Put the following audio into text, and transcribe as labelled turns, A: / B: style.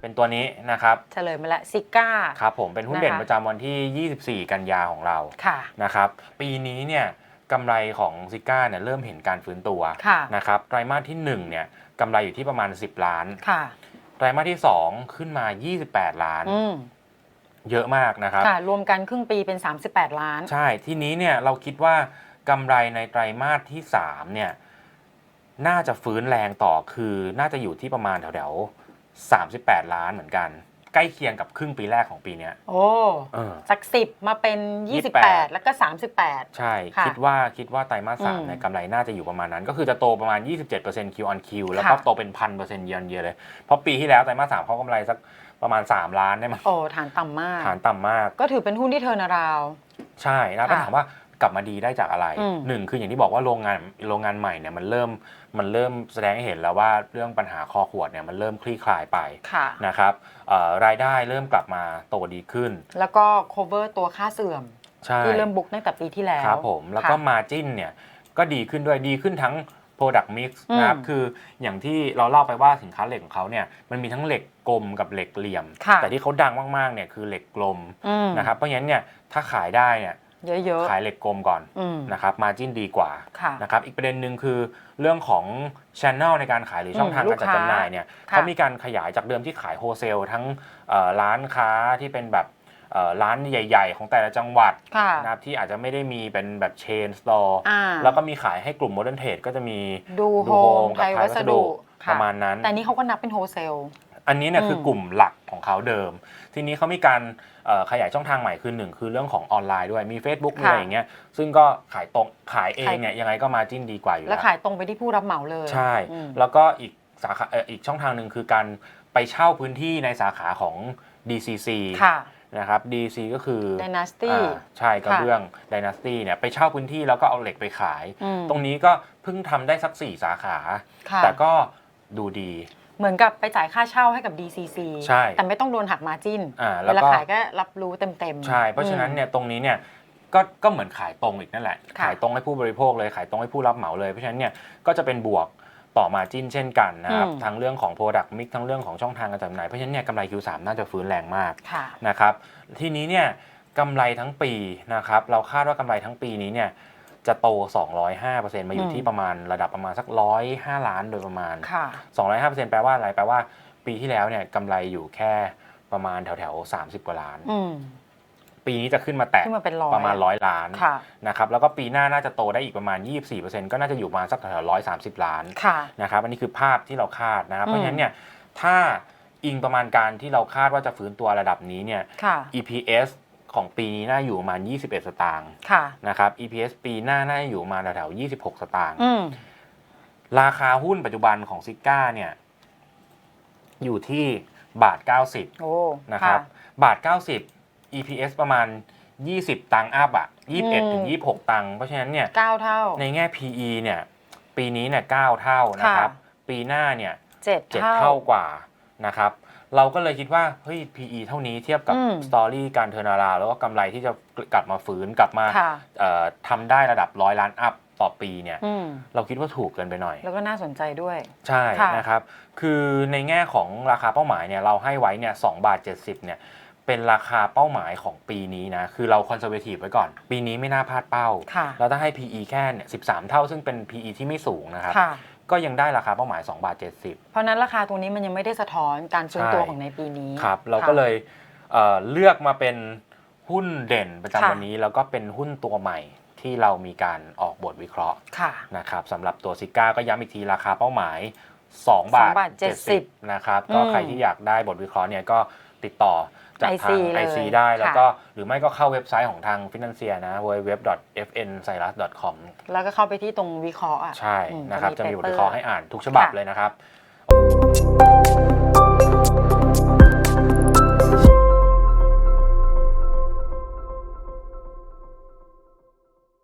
A: เป็นตัวนี้นะครับ
B: เฉลยมาแล้วซิก้า
A: ครับผมเป็นหุ้นเด่น
B: นะคะ
A: ประจำวันที่ 24 กันยาของเรา
B: ค่ะ
A: นะครับปีนี้เนี่ยกำไรของซิก้าเนี่ยเริ่มเห็นการฟื้นตัว
B: ค่ะ
A: นะครับไตรมาสที่1เนี่ยกำไรอยู่ที่ประมาณ 10 ล้าน
B: ค่ะ
A: ไตรมาสที่ 2 ขึ้นมา 28 ล้าน
B: อืม
A: เยอะมากนะครับ
B: ค่ะ รวมกันครึ่งปีเป็น 38 ล้าน
A: ใช่ ทีนี้เนี่ยเราคิดว่ากำไรในไตรมาสที่3เนี่ย น่าจะฟื้นแรงต่อคือน่าจะอยู่ที่ประมาณแถวๆ38 ล้านเหมือนกัน ใกล้เคียงกับครึ่งปีแรกของปีเนี้ย
B: โอ้
A: เออ
B: จากสิบมาเป็น 28
A: 28
B: แล้วก็ 38
A: ใช่
B: ค่ะ
A: คิดว่าคิดว่าไตรมาสสาม
B: อืม
A: เนี่ยกำไรน่าจะอยู่ประมาณนั้น ก็คือจะโตประมาณ 27% Q on Q แล้วก็
B: ค่ะ
A: โตเป็นพันเปอร์เซ็นต์เยนเยเลย เพราะปีที่แล้วไตรมาสสามเขากำไรสักประมาณ 3 ล้านได้มั้ง
B: โอ้ฐานต่ำมาก
A: ฐานต่ำมาก
B: ก็ถือเป็นหุ้นที่เทิร์นาราว
A: ใช่แล้วก็
B: ค่ะ
A: ถามว่า กลับมาดีได้จากอะไร
B: อืม
A: หนึ่งคืออย่างที่บอกว่าโรงงานโรงงานใหม่เนี่ยมันเริ่มมันเริ่มแสดงให้เห็นแล้วว่าเรื่องปัญหาคอขวดเนี่ยมันเริ่มคลี่คลายไป
B: ค่ะ
A: นะครับเอ่อรายได้เริ่มกลับมาโตดีขึ้น
B: แล้วก็ cover ตัวค่าเสื่อม
A: ใช่
B: ที่เริ่มบุกตั้งแต่ปีที่แล้ว
A: ครับผมแล้วก็
B: ค่ะ
A: Margin เนี่ยก็ดีขึ้นด้วยดีขึ้นทั้ง Product Mix
B: อืม
A: นะครับคืออย่างที่เราเล่าไปว่าสินค้าเหล็กของเขาเนี่ยมันมีทั้งเหล็กกลมกับเหล็กเหลี่ยม
B: ค่ะ
A: แต่ที่เขาดังมากๆเนี่ยคือเหล็กกลม
B: อืม
A: นะครับเพราะฉะนั้นเนี่ยถ้าขายได้เนี่ย
B: เยอะ
A: ขายเหล็กกลมก่อน
B: ๆอืม
A: นะครับมาจิ้นดีกว่า
B: ค่ะ
A: นะครับอีกประเด็นหนึ่งคือเรื่องของช n e l ในการขายหรือช่องทาง
B: อืม
A: การจัดจำหน่ายเนี่ย
B: ค่ะ
A: เขามีการขยายจากเดิมที่ขายโฮเซลทั้งเอ่อร้านค้าที่เป็นแบบเอ่อร้านใหญ่ ๆ ของแต่ละจังหวัด
B: ค่ะ
A: นะครับที่อาจจะไม่ได้มีเป็นแบบเชนสโตร์
B: อ่า
A: แล้วก็มีขายให้กลุ่มโมเดิร์นเทรดก็จะมี
B: ดูโฮ
A: ดูโฮ
B: ม
A: ม
B: ไท
A: กับ
B: ย
A: ไท
B: วั
A: ยวั
B: ส
A: ส
B: ดุ
A: ดุ
B: ค่ะ
A: ประมาณนั้น
B: แต่นี้เขาก็นับเป็นโฮเซล
A: อันนี้เนี่ย
B: อืม
A: คือกลุ่มหลักของเขาเดิม ทีนี้เขามีการเอ่อขยายช่องทางใหม่คือหนึ่งคือเรื่องของออนไลน์ด้วยมี Facebook มี
B: ค่ะ
A: อะไรอย่างเงี้ยซึ่งก็ขายตรงขายเอง
B: ขาย
A: เนี่ยยังไงก็มาจิ้นดีกว่าอยู่
B: และ
A: แล้ว
B: ขายตรงไปที่ผู้รับเหมาเลย
A: ใช่
B: อืม
A: แล้วก็อีกสาขาเอ่ออีกช่องทางหนึ่งคือการไปเช่าพื้นที่ในสาขาของ DCC
B: ค่ะ
A: นะครับ DC ก็คือ
B: Dynasty
A: อ่าใช่กระ
B: ค่ะ
A: เบื้อง Dynasty เนี่ยไปเช่าพื้นที่แล้วก็เอาเหล็กไปขาย
B: อืม
A: ตรงนี้ก็เพิ่งทำได้สัก 4 สาขา
B: ค่ะ
A: แต่ก็ดูดี
B: เหมือนกับไปจ่ายค่าเช่าให้กับ DCC
A: ใช่
B: แต่ไม่ต้องโดนหักมาจิ้น
A: อ่า
B: เว
A: แล้ว
B: ลา
A: ก็
B: ขายก็รับรู้เต็มๆ
A: ใช่ เพราะฉะนั้น
B: อืม
A: เนี่ยตรงนี้เนี่ยก็ก็เหมือนขายตรงอีกนั่นแหละ
B: ค่ะ
A: ขายตรงให้ผู้บริโภคเลยขายตรงให้ผู้รับเหมาเลย เพราะฉะนั้นเนี่ยก็จะเป็นบวกต่อมาจิ้นเช่นกันนะครับ
B: อืม
A: ทั้งเรื่องของ Product Mix ทั้งเรื่องของช่องทางการจำหน่ายเพราะฉะนั้นเนี่ยกำไร Q3 น่าจะฟื้นแรงมาก
B: ค่ะ
A: นะครับทีนี้เนี่ยกำไรทั้งปีนะครับเราคาดว่ากำไรทั้งปีนี้เนี่ย จะโต 205%มาอยู่
B: อืม
A: ที่ประมาณระดับประมาณสัก105ล้านโดยประมาณ
B: ค่ะ
A: 205%แปลว่าอะไรแปลว่าปีที่แล้วเนี่ยกำไรอยู่แค่ประมาณแถวแถวๆ30กว่าล้าน
B: อืม
A: ปีนี้จะขึ้นมาแตะ
B: ขึ้นมาเป็นร้อย
A: ประมาณร้อยล้าน
B: ค่ะ
A: นะครับแล้วก็ปีหน้าน่าจะโตได้อีกประมาณ 24%ก็น่าจะอยู่ประมาณสักแถวร้อยสามสิบล้าน
B: ค่ะ
A: นะครับอันนี้คือภาพที่เราคาดนะครับ
B: อืม
A: เพราะฉะนั้นเนี่ยถ้าอิงประมาณการที่เราคาดว่าจะฟื้นตัวระดับนี้เนี่ย
B: ค่ะ
A: EPS ของปีนี้น่าอยู่ประมาณ 21 สตางค์
B: ค่ะ
A: นะครับ EPS ปีหน้าน่าจะอยู่ประมาณแถวๆ26 สตางค์
B: อืม
A: ราคาหุ้นปัจจุบันของซิก้าเนี่ย อยู่ที่บาท 90
B: โอ้
A: นะครับ บาท 90 EPS ประมาณ 20 ตังค์อัพอะ21 ถึง 26 ตังค์เพราะฉะนั้นเนี่ย
B: เก้าเท่า
A: ในแง่ PE เนี่ย ปีนี้เนี่ย 9 เท่านะครับ ปีหน้าเนี่ย
B: เจ็ด
A: 7
B: เท่า
A: เท่ากว่านะครับ เราก็เลยคิดว่าเฮ้ย PE เท่านี้เทียบกับ
B: อืม
A: สตอรี่การเทอร์นาราแล้วก็กำไรที่จะกลับมาฟื้นกลับมา
B: ค่ะ
A: เอ่อทำได้ระดับร้อยล้านอัพต่อปีเนี่ย
B: อืม
A: เราคิดว่าถูกเกินไปหน่อย
B: แล้วก็น่าสนใจด้วย
A: ใช่
B: ค่ะ
A: นะครับ คือในแง่ของราคาเป้าหมายเนี่ยเราให้ไว้เนี่ย2บาท 70เนี่ยเป็นราคาเป้าหมายของปีนี้นะ คือเราคอนเซอร์เวทีฟไว้ก่อน ปีนี้ไม่น่าพลาดเป้า
B: ค่ะ
A: แล้วถ้าให้ PE แค่เนี่ย13 เท่าซึ่งเป็น PE ที่ไม่สูงนะครับ
B: ค่ะ
A: ก็ยังได้ราคาเป้าหมาย 2 บาท 70
B: เพราะฉะนั้นราคาตัวนี้มันยังไม่ได้สะท้อนการฟื้นตัวของในปีนี้
A: ครับ เรา
B: ค่ะ
A: ก็เลยเอ่อเลือกมาเป็นหุ้นเด่นประ
B: ค่ะ
A: จำวันนี้ แล้วก็เป็นหุ้นตัวใหม่ที่เรามีการออกบทวิเคราะห์
B: ค่ะ
A: นะครับสำหรับตัวซิก้าก็ย้ำอีกทีราคาเป้าหมาย 2 บาท
B: 2บาท70
A: นะครับ ก็
B: อืม
A: ใครที่อยากได้บทวิเคราะห์เนี่ยก็ติดต่อ จากทาง
B: IC เลย
A: IC ได้แล้ว
B: ค่ะ
A: ก็หรือไม่ก็เข้าเว็บไซต์ของทาง Financier นะ www.fncirus.com
B: แล้วก็เข้าไปที่ตรงวิเคราะห์อะ
A: ใช่
B: อืม
A: นะครับ
B: จะ
A: จะ
B: มี
A: มีบท
B: paper
A: วิเคราะห์ให้อ่านทุกฉบับ
B: ค่ะ
A: เลยนะครับ